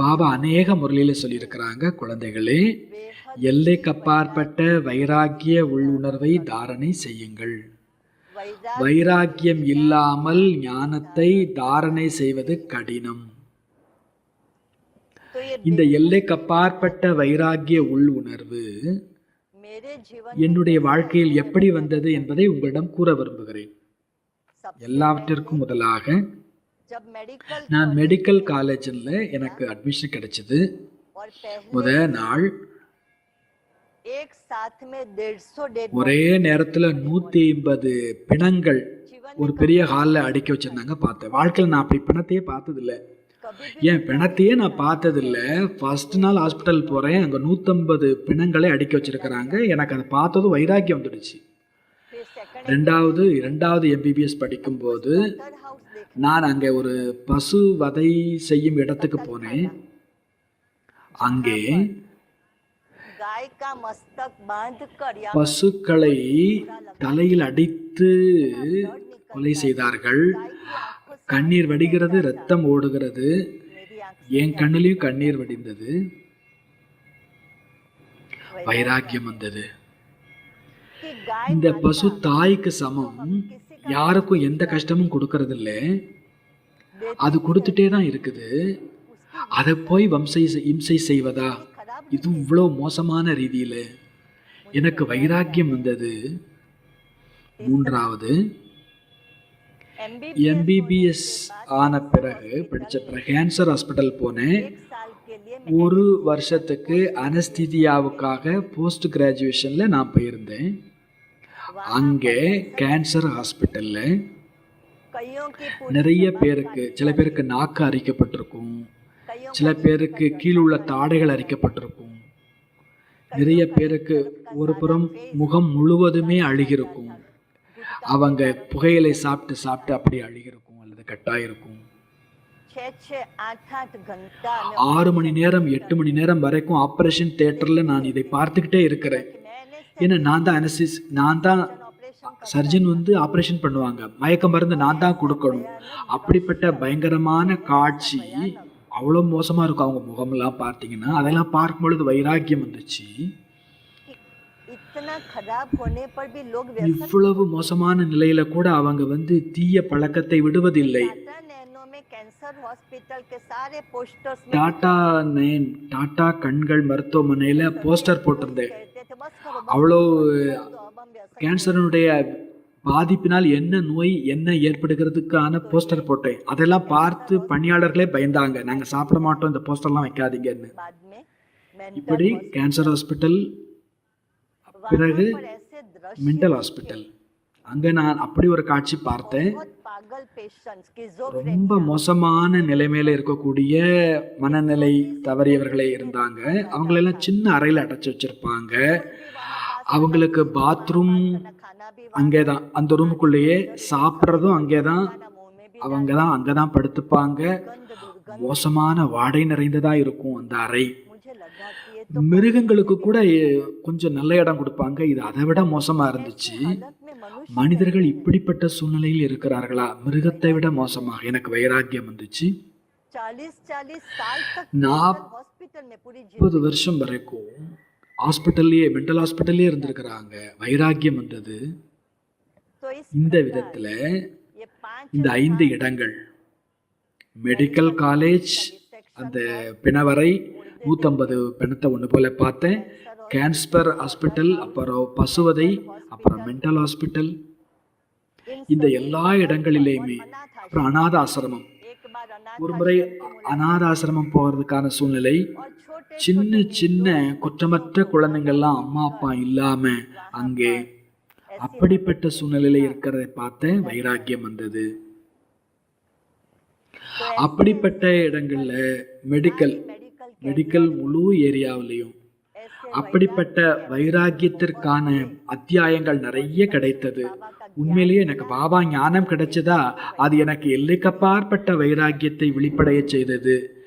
பாபா அநேக முறையில் சொல்லியிருக்கிறாங்க குழந்தைகளே எல்லைக்கப்பாற்பட்ட வைராக்கிய உள்ளுணர்வை தாரணை செய்யுங்கள். வைராக்கியம் இல்லாமல் ஞானத்தை தாரணை செய்வது கடினம். இந்த எல்லைக்கப்பாற்பட்ட வைராக்கிய உள் உணர்வு என்னுடைய வாழ்க்கையில் எப்படி வந்தது என்பதை உங்களிடம் கூற விரும்புகிறேன். எல்லாவற்றிற்கும் முதலாக நான் மெடிக்கல் காலேஜில் எனக்கு அட்மிஷன் கிடைச்சது. முதல் நாள் ஒரே நேரத்தில் நூற்றி ஐம்பது பிணங்கள் ஒரு பெரிய ஹாலில் அடுக்கி வச்சிருந்தாங்க பார்த்தேன். வாழ்க்கையில் நான் அப்படி பிணத்தையே பார்த்ததில்ல. ஏன் பிணத்தையே நான் பார்த்ததில்ல. ஃபர்ஸ்ட் நாள் ஹாஸ்பிட்டல் போகிறேன் அங்கே நூற்றம்பது பிணங்களே அடுக்கி வச்சிருக்கிறாங்க. எனக்கு அதை பார்த்ததும் வைராக்கியம் வந்துடுச்சு. ரெண்டாவது ரெண்டாவது எம்பிபிஎஸ் படிக்கும்போது நான் அங்கே ஒரு பசு வதை செய்யும் இடத்துக்கு போனேன். அங்கே பசுக்களை தலையில் அடித்து கொலை செய்தார்கள். கண்ணீர் வடிகிறது ரத்தம் ஓடுகிறது. என் கண்ணிலையும் கண்ணீர் வடிந்தது. வைராக்கியம் வந்தது. இந்த பசு தாய்க்கு சமம். யாருக்கும் எந்த கஷ்டமும் கொடுக்கறதில்ல. அது கொடுத்துட்டே தான் இருக்குது. அதை போய் வம்சை இம்சை செய்வதா? இது இவ்வளோ மோசமான ரீதியில் எனக்கு வைராக்கியம் வந்தது. மூன்றாவது எம்பிபிஎஸ் ஆன பிறகு படித்த பிறகு கேன்சர் ஹாஸ்பிட்டல் போனேன். ஒரு வருஷத்துக்கு அனஸ்தீதியாவுக்காக போஸ்ட் கிராஜுவேஷனில் நான் போயிருந்தேன். அங்கே கேன்சர் ஹாஸ்பிட்டலில் நிறைய பேருக்கு சில பேருக்கு நாக்கு அரிக்கப்பட்டிருக்கும். சில பேருக்கு கீழ் உள்ள தாடைகள் அரிக்கப்பட்டிருக்கும். நிறைய பேருக்கு ஒரு புறம் முகம் முழுவதுமே அழுகிருக்கும் அவங்க புகையிலை சாப்பிட்டு சாப்பிட்டு அப்படி அழுகிருக்கும் அல்லது கட்டாயிருக்கும். ஆறு மணி நேரம் எட்டு மணி நேரம் வரைக்கும் ஆப்ரேஷன் தேட்டரில் நான் இதை பார்த்துக்கிட்டே இருக்கிறேன். ஏன்னா நான் தான் அனசிஸ் நான் தான் சர்ஜன் வந்து ஆப்ரேஷன் பண்ணுவாங்க. மயக்க மருந்து நான் தான் கொடுக்கணும். அப்படிப்பட்ட பயங்கரமான காட்சி அவ்வளோ மோசமாக இருக்கும். அவங்க முகமெல்லாம் பார்த்தீங்கன்னா அதெல்லாம் பார்க்கும் பொழுது வைராக்கியம் வந்துச்சு. இவ்வளவு மோசமான நிலையில கூட அவங்க வந்து தீய பழக்கத்தை விடுவதில்லை. டாடா நேன் டாடா கண்கள் மருத்துவமனையில் போஸ்டர் போட்டிருந்தேன். அவ்வளோ கேன்சரனுடைய பாதிப்பினால் என்ன நோய் என்ன ஏற்படுகிறதுக்கான போஸ்டர் போட்டேன். அதெல்லாம் பார்த்து பணியாளர்களே பயந்தாங்க. நாங்கள் சாப்பிட மாட்டோம் இந்த போஸ்டர்லாம் வைக்காதீங்கன்னு. இப்படி கேன்சர் ஹாஸ்பிட்டல் பிறகு மென்டல் ஹாஸ்பிட்டல் அங்கே நான் அப்படி ஒரு காட்சி பார்த்தேன். ரொம்ப மோசமான நிலைமையில இருக்கக்கூடிய மனநிலை தவறியவர்களே இருந்தாங்க. அவங்களெல்லாம் சின்ன அறையில் அடைச்சி வச்சிருப்பாங்க. அவங்களுக்கு பாத்ரூம் அங்கே தான் அந்த ரூமுக்குள்ளேயே சாப்பிட்றதும் அங்கே தான் அவங்க தான் அங்கே தான் படுத்துப்பாங்க. மோசமான வாடை நிறைந்ததாக இருக்கும் அந்த அறை. மிருகங்களுக்கு கூட கொஞ்சம் நல்ல இடம் கொடுப்பாங்க. இது அதை விட மோசமாக இருந்துச்சு. மனிதர்கள் இப்படிப்பட்ட சூழ்நிலையில் இருக்கிறார்களா? மிருகத்தை விட மோசமாக எனக்கு வைராக்கியம் வந்துச்சு. நாற்பது வருஷம் வரைக்கும் ஹாஸ்பிட்டல்லையே மென்டல் ஹாஸ்பிட்டல்லே இருந்திருக்கிறாங்க. வைராக்கியம் வந்தது. இந்த விதத்தில் இந்த ஐந்து இடங்கள் மெடிக்கல் காலேஜ் அந்த பிணவரை நூற்றம்பது பிணத்தை ஒன்று போல் பார்த்தேன். கேன்ஸ்பர் ஹாஸ்பிட்டல் அப்புறம் பசுவதை அப்புறம் மென்டல் ஹாஸ்பிட்டல் இந்த எல்லா இடங்களிலேயுமே அப்புறம் அனாத ஆசிரமம். ஒரு முறை அனாதாசிரமம் போகிறதுக்கான சூழ்நிலை. சின்ன சின்ன குற்றமற்ற குழந்தைங்கள்லாம் அம்மா அப்பா இல்லாம அங்கே அப்படிப்பட்ட சூழ்நிலையில் இருக்கிறதை பார்த்த வைராக்கியம் வந்தது. அப்படிப்பட்ட இடங்கள்ல மெடிக்கல் மெடிக்கல் முழு ஏரியாவிலையும் அப்படிப்பட்ட வைராக்கியத்திற்கான அத்தியாயங்கள் நிறைய கிடைத்தது. உண்மையிலேயே எனக்கு பாபா ஞானம் கிடைச்சதா? அது எனக்கு எல்லைக்கப்பாற்பட்ட வைராக்கியத்தை வெளிப்படைய செய்தது.